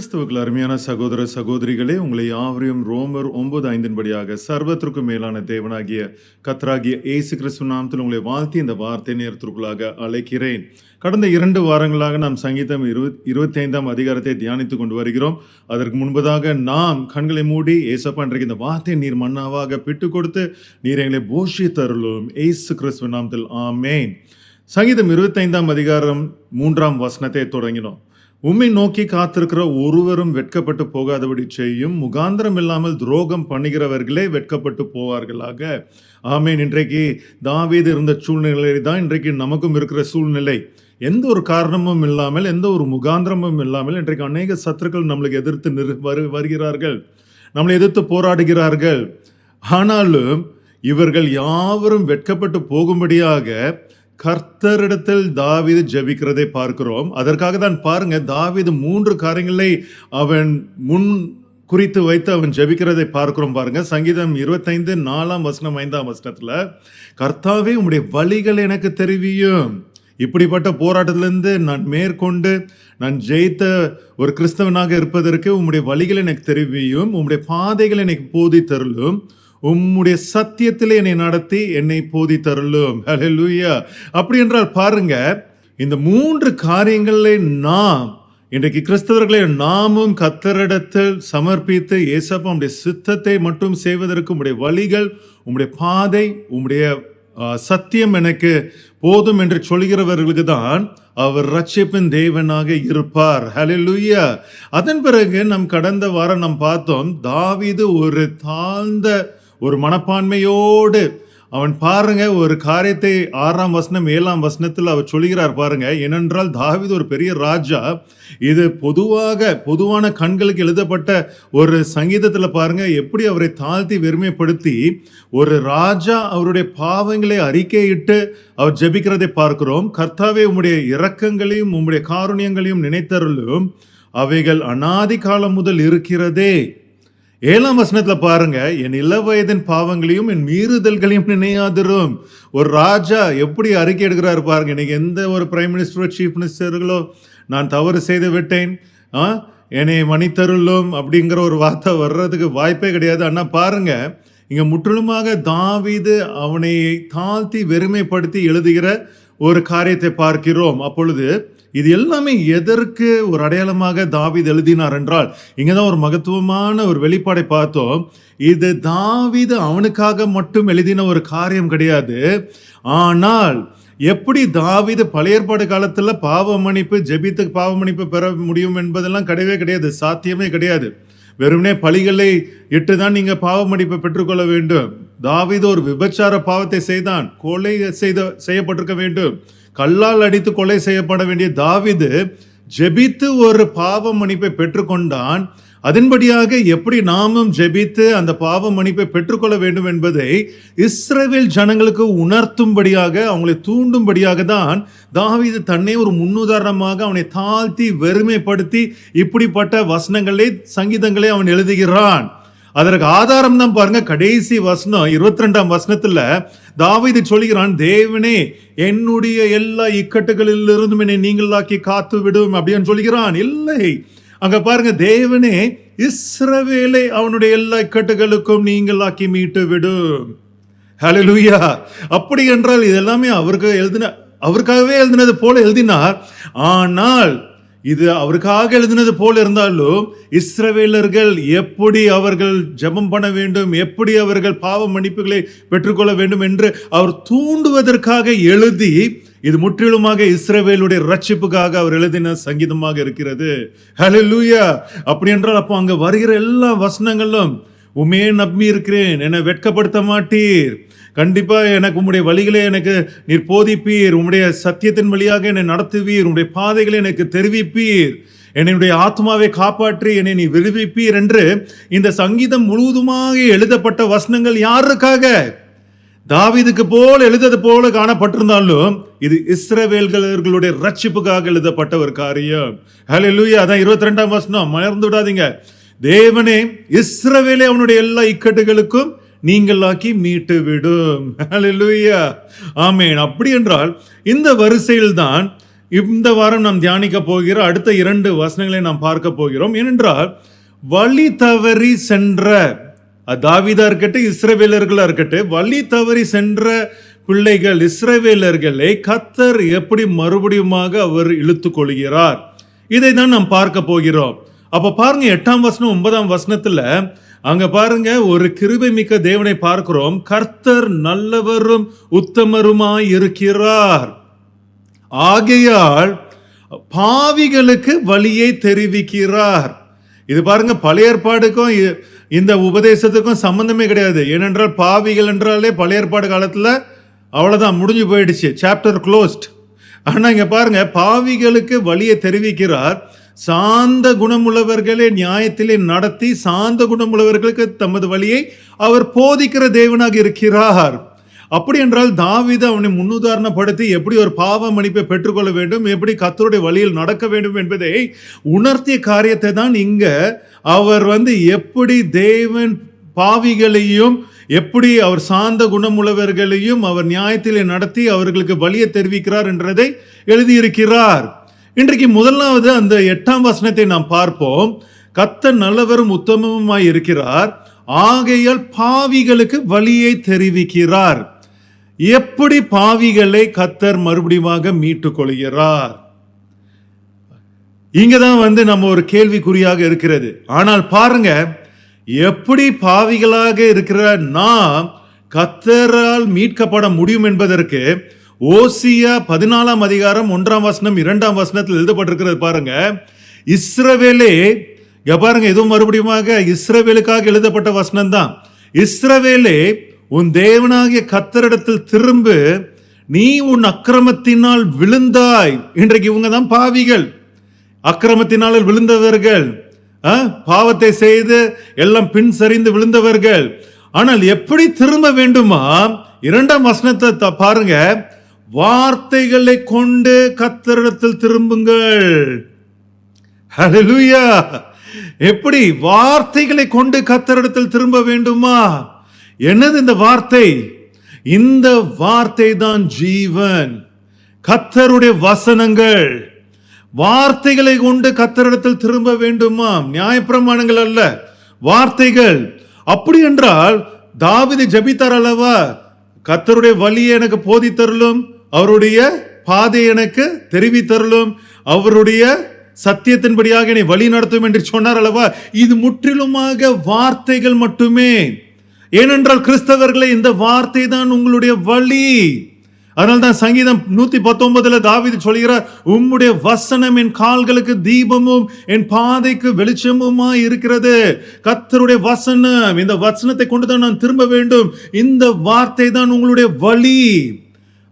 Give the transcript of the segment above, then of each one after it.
கிறிஸ்துவுக்கு அருமையான சகோதர சகோதரிகளே உங்களை யாவரையும் ரோமர் ஒன்பது ஐந்தின்படியாக சர்வத்திற்கும் மேலான தேவனாகிய கத்ராகிய ஏசு கிறிஸ்து நாமத்தில் உங்களை வாழ்த்தி இந்த வார்த்தை நேரத்திற்குள்ளாக அழைக்கிறேன். கடந்த இரண்டு வாரங்களாக நாம் சங்கீதம் இருபத் இருபத்தி ஐந்தாம் அதிகாரத்தை தியானித்து கொண்டு வருகிறோம். அதற்கு முன்பதாக நாம் கண்களை மூடி ஏசப்பா இன்றைக்கு இந்த வார்த்தை நீர் மன்னாவாக பிட்டு கொடுத்து நீர் எங்களை போஷி தருளும் ஏசு கிறிஸ்துவ நாமத்தில் ஆமேன். சங்கீதம் இருபத்தைந்தாம் அதிகாரம் மூன்றாம் வசனத்தை தொடங்கினோம். உம்மை நோக்கி காத்திருக்கிற ஒருவரும் வெட்கப்பட்டு போகாதபடி செய்யும். முகாந்திரம் இல்லாமல் துரோகம் பண்ணுகிறவர்களே வெட்கப்பட்டு போவார்களாக. ஆமேன். இன்றைக்கு தாவீது இருந்த சூழ்நிலை தான் இன்றைக்கு நமக்கும் இருக்கிற சூழ்நிலை. எந்த ஒரு காரணமும் இல்லாமல் எந்த ஒரு முகாந்திரமும் இல்லாமல் இன்றைக்கு அநேக சத்துருக்கள் நம்மளுக்கு எதிர்த்து நிறு வரு வருகிறார்கள். நம்மளை எதிர்த்து போராடுகிறார்கள். ஆனாலும் இவர்கள் யாவரும் வெட்கப்பட்டு போகும்படியாக கர்த்தரிடத்தில் தாவீது ஜெபிக்கிறதை பார்க்கிறோம். அதற்காக தான் பாருங்க தாவிது மூன்று காரியங்களை அவன் முன் குறித்து வைத்து அவன் ஜெபிக்கிறதை பார்க்கிறோம் பாருங்க. சங்கீதம் இருபத்தைந்து நாலாம் வசனம் ஐந்தாம் வசனத்துல கர்த்தாவே உங்களுடைய வழிகள் எனக்கு தெரிவியும். இப்படிப்பட்ட போராட்டத்திலிருந்து நான் மேற்கொண்டு நான் ஜெயித்த ஒரு கிறிஸ்தவனாக இருப்பதற்கு உம்முடைய வழிகள் எனக்கு தெரிவியும். உம்முடைய பாதைகள் எனக்கு போதி தருளும் உம்முடைய சத்தியத்திலே என்னை நடத்தி என்னை போதி தருளும் ஹalleluya அப்படி என்றால் பாருங்க இந்த மூன்று காரியங்களை நாம் இன்றைக்கு கிறிஸ்தவர்களை நாமும் கத்தரிடத்தில் சமர்ப்பித்து ஏசப்பா உடைய சித்தத்தை மட்டும் செய்வதற்கு உடைய வழிகள் உம்முடைய பாதை உம்முடைய சத்தியம் எனக்கு போதும் என்று சொல்கிறவர்களுக்கு தான் அவர் ரட்சிப்பின் தேவனாக இருப்பார். ஹalleluya அதன் பிறகு நம் கடந்த வாரம் நாம் பார்த்தோம் தாவீது ஒரு தாழ்ந்த ஒரு மனப்பான்மையோடு. அவன் பாருங்க ஒரு காரியத்தை ஆறாம் வசனம் ஏழாம் வசனத்தில் அவர் சொல்கிறார் பாருங்க. ஏனென்றால் தாவித் ஒரு பெரிய ராஜா. இது பொதுவாக பொதுவான கண்களுக்கு எழுதப்பட்ட ஒரு சங்கீதத்தில் பாருங்க எப்படி அவரை தாழ்த்தி வெறுமைப்படுத்தி ஒரு ராஜா அவருடைய பாவங்களை அறிக்கையிட்டு அவர் ஜெபிக்கிறதை பார்க்கிறோம். கர்த்தாவே உம்முடைய இரக்கங்களையும் உம்முடைய காருண்யங்களையும் நினைத்தருளும். அவைகள் அனாதி காலம் முதல் இருக்கிறதே. ஏழாம் வசனத்துல பாருங்க என் இளவயதின் பாவங்களையும் என் மீறுதல்களையும் நினையாதிரும். ஒரு ராஜா எப்படி அறிக்கை எடுக்கிறாரு பாருங்க இன்னைக்கு எந்த ஒரு பிரைம் மினிஸ்டரோ சீஃப் மினிஸ்டர்களோ நான் தவறு செய்து விட்டேன். ஆ என்னை மணித்தருளும் அப்படிங்கிற ஒரு வார்த்தை வர்றதுக்கு வாய்ப்பே கிடையாது. அண்ணா பாருங்க இங்க முற்றிலுமாக தாவிது அவனை தாழ்த்தி வெறுமைப்படுத்தி எழுதுகிற ஒரு காரியத்தை பார்க்கிறோம். அப்பொழுது இது எல்லாமே எதற்கு ஒரு அடையாளமாக தாவித் எழுதினார் என்றால் இங்கதான் ஒரு மகத்துவமான ஒரு வெளிப்பாடை பார்த்தோம். இது தாவீது அவனுக்காக மட்டும் எழுதின ஒரு காரியம் கிடையாது. ஆனால் எப்படி தாவித பழைய ஏற்பாடு காலத்தில் பாவ மன்னிப்பு ஜெபித்துக்கு பாவ மன்னிப்பு பெற முடியும் என்பதெல்லாம் கிடையவே கிடையாது சாத்தியமே கிடையாது. வெறுமனே பலிகளை இட்டு தான் நீங்கள் பாவ மன்னிப்பை பெற்றுக்கொள்ள வேண்டும். தாவீது ஒரு விபச்சார பாவத்தை செய்தான் கொலை செய்த செய்யப்பட்டிருக்க வேண்டும். கல்லால் அடித்து கொலை செய்யப்பட வேண்டிய தாவிது ஜெபித்து ஒரு பாவ மன்னிப்பை பெற்றுக்கொண்டான். அதன்படியாக எப்படி நாமும் ஜெபித்து அந்த பாவ மன்னிப்பை பெற்றுக்கொள்ள வேண்டும் என்பதை இஸ்ரேவில் ஜனங்களுக்கு உணர்த்தும்படியாக அவங்களை தூண்டும்படியாக தான் தாவிது தன்னை ஒரு முன்னுதாரணமாக அவனை தாழ்த்தி வெறுமைப்படுத்தி இப்படிப்பட்ட வசனங்களை சங்கீதங்களை அவன் எழுதுகிறான். அதற்கு ஆதாரம் தான் பாருங்க கடைசி வசனம் இருபத்தி ரெண்டாம் வசனத்துல தாவிது சொல்கிறான் தேவனே என்னுடைய எல்லா இக்கட்டுகளிலிருந்தும் என்னை நீங்களாக்கி காத்து விடும் அப்படின்னு சொல்கிறான் இல்லை. அங்க பாருங்க தேவனே இஸ்ரவேலை அவனுடைய எல்லா இக்கட்டுகளுக்கும் நீங்களாக்கி மீட்டு விடும் ஹalleluya. அப்படி என்றால் இது எல்லாமே அவருக்கு எழுதின அவருக்காகவே எழுதினது போல எழுதினார். ஆனால் இது அவருக்காக எழுதினது போல இருந்தாலும் இஸ்ரவேலர்கள் எப்படி அவர்கள் ஜெபம் பண்ண வேண்டும் எப்படி அவர்கள் பாவ மன்னிப்புகளை பெற்றுக்கொள்ள வேண்டும் என்று அவர் தூண்டுவதற்காக எழுதி இது முற்றிலுமாக இஸ்ரவேலுடைய ரட்சிப்புக்காக அவர் எழுதின சங்கீதமாக இருக்கிறது. ஹalleluya அப்படி என்றால் அப்போ அங்க வருகிற எல்லா வசனங்களும் உமே நம்பி இருக்கிறேன் என்னை வெட்கப்படுத்த மாட்டீர் கண்டிப்பாக எனக்கு உம்முடைய வழிகளை எனக்கு நீர் போதிப்பீர். உம்முடைய சத்தியத்தின் வழியாக என்னை நடத்துவீர். உம்முடைய பாதைகளை எனக்கு தெரிவிப்பீர். என்னுடைய ஆத்மாவை காப்பாற்றி என்னை நீ விடுவிப்பீர் என்று இந்த சங்கீதம் முழுவதுமாக எழுதப்பட்ட வசனங்கள் யாருக்காக? தாவிதுக்கு போல் எழுதது போல காணப்பட்டிருந்தாலும் இது இஸ்ரவேல்களுடைய ரட்சிப்புக்காக எழுதப்பட்ட ஒரு காரியம். ஹalleluya அதான் இருபத்தி ரெண்டாம் வசனம். மறந்து விடாதீங்க. தேவனே இஸ்ரவேலே அவனுடைய எல்லா இக்கட்டுகளுக்கும் நீங்களாக்கி மீட்டு விடும் ஆமேன். அப்படி என்றால் இந்த வரிசையில் தான் இந்த வாரம் நாம் தியானிக்க போகிற அடுத்த இரண்டு வசனங்களை நாம் பார்க்க போகிறோம். ஏனென்றால் வழி தவறி சென்ற தாவிதா இருக்கட்டும் இஸ்ரவேலர்களா இருக்கட்டும் வழி தவறி சென்ற பிள்ளைகள் இஸ்ரவேலர்களை கத்தர் எப்படி மறுபடியுமாக அவர் இழுத்து கொள்கிறார்? இதை தான் நாம் பார்க்க போகிறோம். அப்போ பாருங்க எட்டாம் வசனம் ஒன்பதாம் வசனத்துல அங்க பாருங்க ஒரு கிருபை மிக்க தேவனை பார்க்கிறோம். கர்த்தர் நல்லவரும் உத்தமருமாய் இருக்கிறார் ஆகையால் பாவிகளுக்கு வழியை தெரிவிக்கிறார். இது பாருங்க பழைய ஏற்பாடுக்கும் இ- இந்த உபதேசத்துக்கும் சம்பந்தமே கிடையாது. ஏனென்றால் பாவிகள் என்றாலே பழைய ஏற்பாடு காலத்தில் அவ்வளோதான் முடிஞ்சு போயிடுச்சு. சாப்டர் க்ளோஸ்ட் ஆனால் இங்கே பாருங்க பாவிகளுக்கு வழியை தெரிவிக்கிறார். சாந்த குணமுள்ளவர்களை நியாயத்திலே நடத்தி சாந்த குணமுள்ளவர்களுக்கு தமது வழியை அவர் போதிக்கிற தேவனாக இருக்கிறார். அப்படி என்றால் தாவித அவனை முன்னுதாரணப்படுத்தி எப்படி ஒரு பாவ மன்னிப்பை பெற்றுக்கொள்ள வேண்டும் எப்படி கத்தருடைய வழியில் நடக்க வேண்டும் என்பதை உணர்த்திய காரியத்தை தான் இங்க அவர் வந்து எப்படி தேவன் பாவிகளையும் எப்படி அவர் சார்ந்த குணமுள்ளவர்களையும் அவர் நியாயத்திலே நடத்தி அவர்களுக்கு வழியை தெரிவிக்கிறார் என்றதை எழுதியிருக்கிறார். இன்றைக்கு முதலாவது அந்த எட்டாம் வசனத்தை நாம் பார்ப்போம். கத்த நல்லவரும் உத்தமமுமாய் இருக்கிறார். ஆகையால் பாவிகளுக்கு வழியை தெரிவிக்கிறார். எப்படி பாவிகளை கத்தர் மறுபடியுமாக மீட்டுக் கொள்கிறார்? இங்கதான் வந்து நம்ம ஒரு கேள்விக்குறியாக இருக்கிறது. ஆனால் பாருங்க எப்படி பாவிகளாக இருக்கிற நாம் கத்தரால் மீட்கப்பட முடியும் என்பதற்கு ஓசியா பதினாலாம் அதிகாரம் ஒன்றாம் வசனம் இரண்டாம் வசனத்தில் எழுதப்பட்டிருக்கிறது பாருங்க. இஸ்ரவேலே இங்க பாருங்க எதுவும் மறுபடியுமாக இஸ்ரவேலுக்காக எழுதப்பட்ட வசனம் தான் இஸ்ரவேலே உன் தேவனாகிய கத்தரிடத்தில் திரும்பு நீ உன் அக்கிரமத்தினால் விழுந்தாய். இன்றைக்கு இவங்க தான் பாவிகள். அக்கிரமத்தினால் விழுந்தவர்கள் ஆ, பாவத்தை செய்து எல்லாம் பின் சரிந்து விழுந்தவர்கள். ஆனால் எப்படி திரும்ப வேண்டுமா? இரண்டாம் வசனத்தை த- பாருங்க. வார்த்தைகளை கொண்டு கத்தரிடத்தில் திரும்புங்கள். ஹalleluya எப்படி வார்த்தைகளை கொண்டு கத்தரிடத்தில் திரும்ப வேண்டுமா? என்னது இந்த வார்த்தை? இந்த வார்த்தை தான் ஜீவன். கத்தருடைய வசனங்கள். வார்த்தைகளை கொண்டு கத்தரிடத்தில் திரும்ப வேண்டுமா? நியாயப்பிரமாணங்கள் அல்ல. வார்த்தைகள். அப்படி என்றால் தாவிதை ஜபித்தார் அல்லவா? கத்தருடைய வழியை எனக்கு போதித்தருளும். அவருடைய பாதை எனக்கு தெரிவித்தருளும். அவருடைய சத்தியத்தின்படியாக என்னை வழி நடத்தும் என்று சொன்னார் அல்லவா? இது முற்றிலுமாக வார்த்தைகள் மட்டுமே. ஏனென்றால் கிறிஸ்தவர்களே இந்த வார்த்தை தான் உங்களுடைய வழி. அதனால தான் சங்கீதம் நூத்தி பத்தொன்பதுல தாவிது சொல்கிறார் உம்முடைய வசனம் என் கால்களுக்கு தீபமும் என் பாதைக்கு வெளிச்சமுமா இருக்கிறது. கத்தருடைய வசனம் இந்த வசனத்தை கொண்டு தான் நான் திரும்ப வேண்டும். இந்த வார்த்தை தான் உங்களுடைய வழி.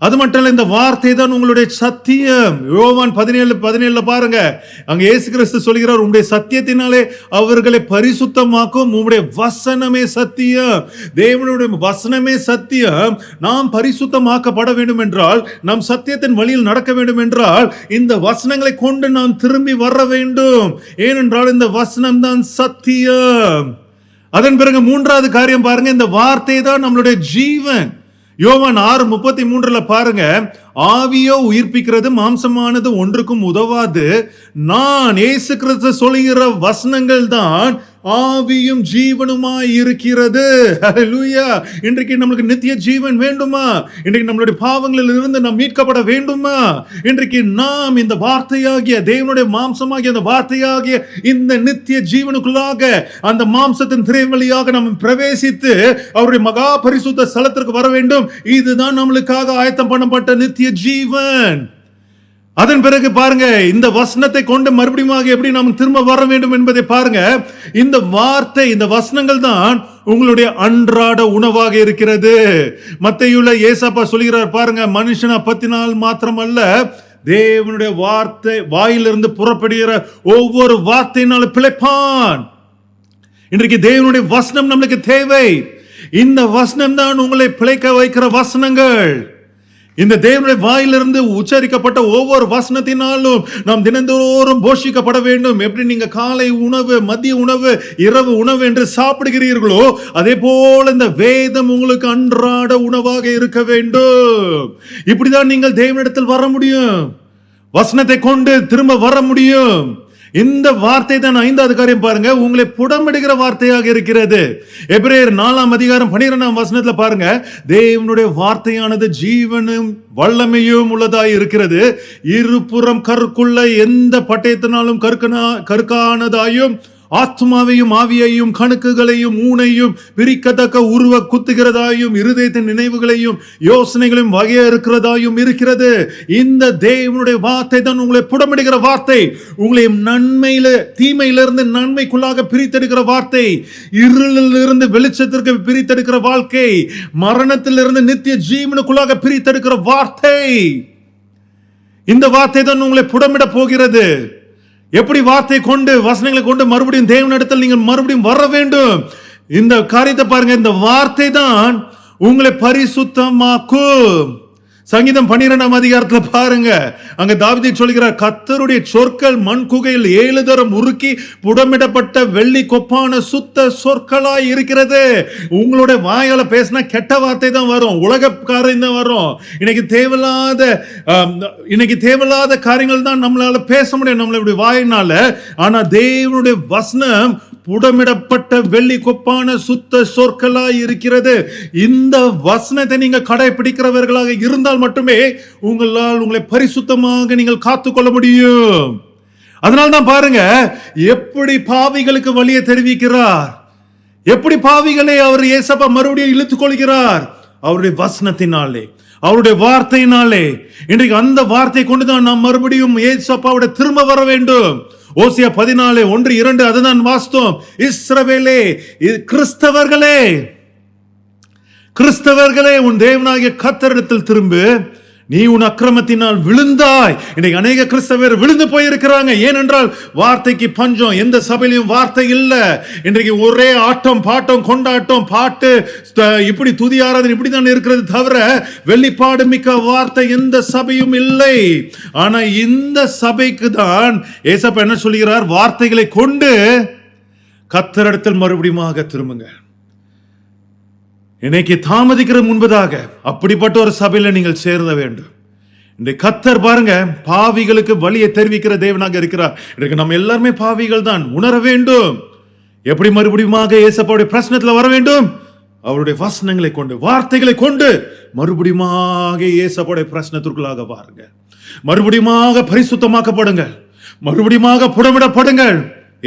அது மட்டும் இல்ல இந்த வார்த்தை தான் உங்களுடைய சத்தியம். யோவான் பதினேழு பதினேழுல பாருங்க. அங்க இயேசு கிறிஸ்து சொல்கிறார் உங்களுடைய சத்தியத்தினாலே அவர்களை பரிசுத்தமாக்கும். உங்களுடைய வசனமே சத்தியம். தேவனுடைய வசனமே சத்தியம். நாம் பரிசுத்தமாக்கப்பட வேண்டும் என்றால் நாம் சத்தியத்தின் வழியில் நடக்க வேண்டும் என்றால் இந்த வசனங்களை கொண்டு நாம் திரும்பி வர வேண்டும். ஏனென்றால் இந்த வசனம் தான் சத்தியம். அதன் பிறகு மூன்றாவது காரியம் பாருங்க இந்த வார்த்தை தான் நம்மளுடைய ஜீவன். யோவான் ஆறு முப்பத்தி மூன்றுல பாருங்க ஆவியோ உயிர்ப்பிக்கிறது மாம்சமானது ஒன்றுக்கும் உதவாது. நான் இயேசு கிறிஸ்து சொல்லுகிற வசனங்கள் தான் ஆவியும் ஜீவனுமாய் இருக்கிறது. லூயா இன்றைக்கு நம்மளுக்கு நித்திய ஜீவன் வேண்டுமா? இன்றைக்கு நம்மளுடைய பாவங்களில் இருந்து நாம் மீட்கப்பட வேண்டுமா? இன்றைக்கு நாம் இந்த வார்த்தையாகிய தேவனுடைய மாம்சமாகிய அந்த வார்த்தையாகிய இந்த நித்திய ஜீவனுக்குள்ளாக அந்த மாம்சத்தின் திரை வழியாக நாம் பிரவேசித்து அவருடைய மகா பரிசுத்த ஸ்தலத்திற்கு வர வேண்டும். இதுதான் நம்மளுக்காக ஆயத்தம் பண்ணப்பட்ட நித்திய ஜீவன். அதன் பிறகு பாருங்க இந்த வசனத்தை கொண்டு மறுபடியும் எப்படி நாம் திரும்ப வர வேண்டும் என்பதை பாருங்க. இந்த வார்த்தை இந்த வசனங்கள் தான் உங்களுடைய அன்றாட உணவாக இருக்கிறது. மத்தையுள்ள ஏசப்பா சொல்கிறார் பாருங்க மனுஷன் மாத்திரம் மாத்திரமல்ல தேவனுடைய வார்த்தை வாயிலிருந்து புறப்படுகிற ஒவ்வொரு வார்த்தையினாலும் பிழைப்பான். இன்றைக்கு தேவனுடைய வசனம் நம்மளுக்கு தேவை. இந்த வசனம் தான் உங்களை பிழைக்க வைக்கிற வசனங்கள். இந்த தேவனுடைய வாயிலிருந்து உச்சரிக்கப்பட்ட ஒவ்வொரு வசனத்தினாலும் நாம் தினந்தோறும் போஷிக்கப்பட வேண்டும். எப்படி நீங்க காலை உணவு மதிய உணவு இரவு உணவு என்று சாப்பிடுகிறீர்களோ அதே போல இந்த வேதம் உங்களுக்கு அன்றாட உணவாக இருக்க வேண்டும். இப்படிதான் நீங்கள் தேவனிடத்தில் வர முடியும். வசனத்தை கொண்டு திரும்ப வர முடியும். இந்த வார்த்தை தான் ஐந்தாவது காரியம் பாருங்க. உங்களை புடமிடுகிற வார்த்தையாக இருக்கிறது. எபிரேயர் நாலாம் அதிகாரம் பனிரெண்டாம் வசனத்துல பாருங்க. தேவனுடைய வார்த்தையானது ஜீவனும் வல்லமையும் உள்ளதாய் இருக்கிறது. இருபுறம் கருக்குள்ள எந்த பட்டயத்தினாலும் கற்கனா கருக்கானதாயும் ஆத்மாவையும் ஆவியையும் கணக்குகளையும் ஊனையும் பிரிக்கத்தக்க உருவ குத்துகிறதாயும் இருதயத்தின் நினைவுகளையும் யோசனைகளையும் வகையறுக்கிறதாயும் இருக்கிறது. இந்த தேவனுடைய வார்த்தை தான் உங்களை புடமிடுகிற வார்த்தை. உங்களை நன்மையில தீமையிலிருந்து நன்மைக்குள்ளாக பிரித்தெடுக்கிற வார்த்தை. இருளிலிருந்து வெளிச்சத்திற்கு பிரித்தெடுக்கிற வாழ்க்கை. மரணத்திலிருந்து நித்திய ஜீவனுக்குள்ளாக பிரித்தெடுக்கிற வார்த்தை. இந்த வார்த்தை தான் உங்களை புடமிட போகிறது. எப்படி வார்த்தை கொண்டு வசனங்களை கொண்டு மறுபடியும் தேவனிடத்தில் நீங்கள் மறுபடியும் வர வேண்டும்? இந்த காரியத்தை பாருங்க இந்த வார்த்தை தான் உங்களை பரிசுத்தமாக்கும். சங்கீதம் பன்னிரெண்டாம் அதிகாரத்தில் பாருங்க. அங்க தாவிதை சொல்கிறார் கத்தருடைய சொற்கள் மண் குகையில் ஏழு தரம் உருக்கி புடமிடப்பட்ட வெள்ளி கொப்பான சுத்த சொற்களாய் இருக்கிறது. உங்களுடைய வாயால பேசினா கெட்ட வார்த்தை தான் வரும். உலகக்காரன் தான் வரும். இன்னைக்கு தேவையில்லாத இன்னைக்கு தேவையில்லாத காரியங்கள் தான் நம்மளால பேச முடியும். நம்மளுடைய வாயினால. ஆனா தேவனுடைய வசனம் புடமிடப்பட்ட வெள்ளி கொப்பான சுத்த சொற்களாய் இருக்கிறது இந்த வசனத்தை நீங்கள் கடைபிடிக்கிறவர்களாக இருந்தால் மட்டுமே உங்களால் உங்களை பரிசுத்தமாக நீங்கள் காத்துக்கொள்ள முடியும். அதனால தான் பாருங்க எப்படி பாவிகளுக்கு வழியை தெரிவிக்கிறார்? எப்படி பாவிகளை அவர் ஏசப்பா மறுபடியும் இழுத்துக் கொள்கிறார்? அவருடைய வசனத்தினாலே. அவருடைய வார்த்தையினாலே இன்றைக்கு அந்த வார்த்தை கொண்டுதான் நாம் மறுபடியும் ஏசப்பாவோட திரும்ப வர வேண்டும். ஓசியா பதினாலு ஒன்று இரண்டு அதுதான் வாஸ்தவம் இஸ்ரவேலே கிறிஸ்தவர்களே கிறிஸ்தவர்களே உன் தேவனாகிய கத்தரிடத்தில் திரும்ப. நீ உன் அக்கிரமத்தினால் விழுந்தாய். இன்னைக்கு அநேக கிறிஸ்தவர் விழுந்து போயிருக்கிறாங்க. ஏனென்றால் வார்த்தைக்கு பஞ்சம் எந்த சபையிலும் வார்த்தை இல்லை. இன்றைக்கு ஒரே ஆட்டம் பாட்டம் கொண்டாட்டம் பாட்டு இப்படி துதி ஆராதனை இப்படி தான் இருக்கிறது தவிர வெளிப்பாடு மிக்க வார்த்தை எந்த சபையும் இல்லை. ஆனா இந்த சபைக்கு தான் ஏசப்பா என்ன சொல்கிறார்? வார்த்தைகளை கொண்டு கத்தரிடத்தில் மறுபடியுமாக திரும்புங்க. இன்னைக்கு தாமதிக்கிற முன்பதாக அப்படிப்பட்ட ஒரு சபையில நீங்கள் சேர வேண்டும். இந்த கத்தர் பாருங்க பாவிகளுக்கு வழியை தெரிவிக்கிற தேவனாக இருக்கிறார். இன்றைக்கு நம்ம எல்லாருமே பாவிகள் தான் உணர வேண்டும். எப்படி மறுபடியுமாக ஏசப்பாவுடைய பிரச்சனத்தில் வர வேண்டும்? அவருடைய வசனங்களை கொண்டு வார்த்தைகளை கொண்டு மறுபடியுமாக ஏசப்பாவுடைய பிரச்சனத்திற்குள்ளாக பாருங்க மறுபடியுமாக பரிசுத்தமாக்கப்படுங்கள். மறுபடியுமாக புடமிடப்படுங்கள்.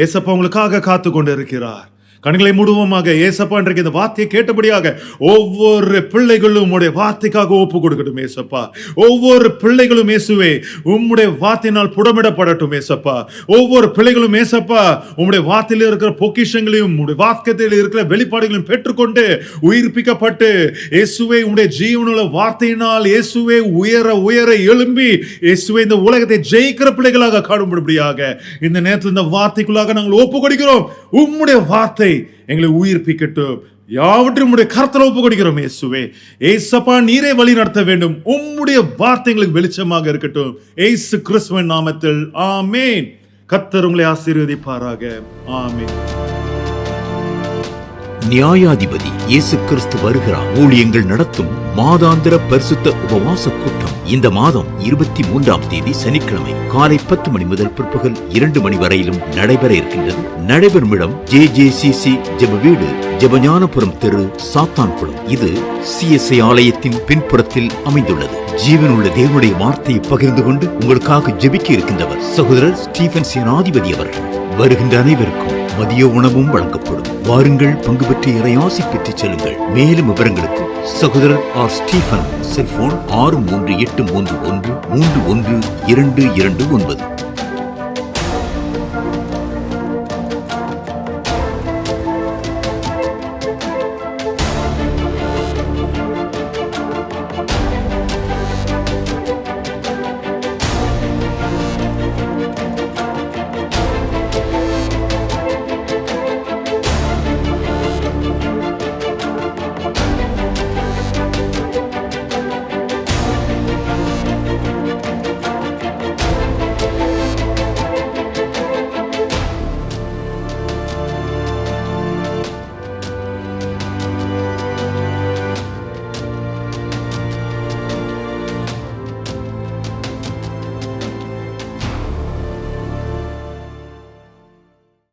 ஏசப்பா உங்களுக்காக காத்து கொண்டு இருக்கிறார். கண்களை மூடுவோமாக ஏசப்பா இன்றைக்கு இந்த வார்த்தையை கேட்டபடியாக ஒவ்வொரு பிள்ளைகளும் உம்முடைய வார்த்தைக்காக ஒப்பு கொடுக்கட்டும் ஏசப்பா. ஒவ்வொரு பிள்ளைகளும் ஏசுவே உம்முடைய வார்த்தையினால் புடமிடப்படட்டும் ஏசப்பா. ஒவ்வொரு பிள்ளைகளும் ஏசப்பா உம்முடைய வார்த்தையில் இருக்கிற பொக்கிஷங்களையும் உம்முடைய வாக்கத்தில் இருக்கிற வெளிப்பாடுகளையும் பெற்றுக்கொண்டு உயிர்ப்பிக்கப்பட்டு இயேசுவே உடைய ஜீவனுள்ள வார்த்தையினால் இயேசுவே உயர உயர எழும்பி இயேசுவே இந்த உலகத்தை ஜெயிக்கிற பிள்ளைகளாக காணும்படியாக இந்த நேரத்தில் இந்த வார்த்தைக்குள்ளாக நாங்கள் ஒப்பு கொடுக்கிறோம் உம்முடைய வார்த்தை எங்களை உயிர்ப்பிக்கட்டும். யாவற்றையும் உடைய கருத்தில் ஒப்பு கொடுக்கிறோம் இயேசுவே. ஏசப்பா நீரே வழி நடத்த வேண்டும். உம்முடைய வார்த்தை எங்களுக்கு வெளிச்சமாக இருக்கட்டும். ஏசு கிறிஸ்துவின் நாமத்தில். ஆமேன். கத்தர் உங்களை ஆசீர்வதிப்பாராக. ஆமேன். நியாயாதிபதி இயேசு கிறிஸ்து வருகிறார் ஊழியங்கள் நடத்தும் மாதாந்திர பரிசுத்த உபவாச கூட்டம். இந்த மாதம் இருபத்தி மூன்றாம் தேதி சனிக்கிழமை காலை பத்து மணி முதல் பிற்பகல் இரண்டு மணி வரையிலும் நடைபெற இருக்கின்றது. நடைபெறும் இடம் ஜே ஜே சி சி ஜெப வீடு ஜெபஞானபுரம் தெரு சாத்தான்குளம். இது சிஎஸ்ஐ ஆலயத்தின் பின்புறத்தில் அமைந்துள்ளது. ஜீவனுள்ள தேவனுடைய வார்த்தையை பகிர்ந்து கொண்டு உங்களுக்காக ஜெபிக்க இருக்கின்றவர் சகோதரர் ஸ்டீபன் சேனாதிபதி அவர்கள். வருகின்ற அனைவருக்கும் மதிய உணவும் வழங்கப்படும். வாருங்கள் பங்கு பெற்று இறையாசி பெற்றுச் செல்லுங்கள். மேலும் விவரங்களுக்கு சகோதரர் ஆர். ஸ்டீஃபன் செல்போன் ஆறு மூன்று எட்டு மூன்று ஒன்று மூன்று ஒன்று இரண்டு இரண்டு ஒன்பது.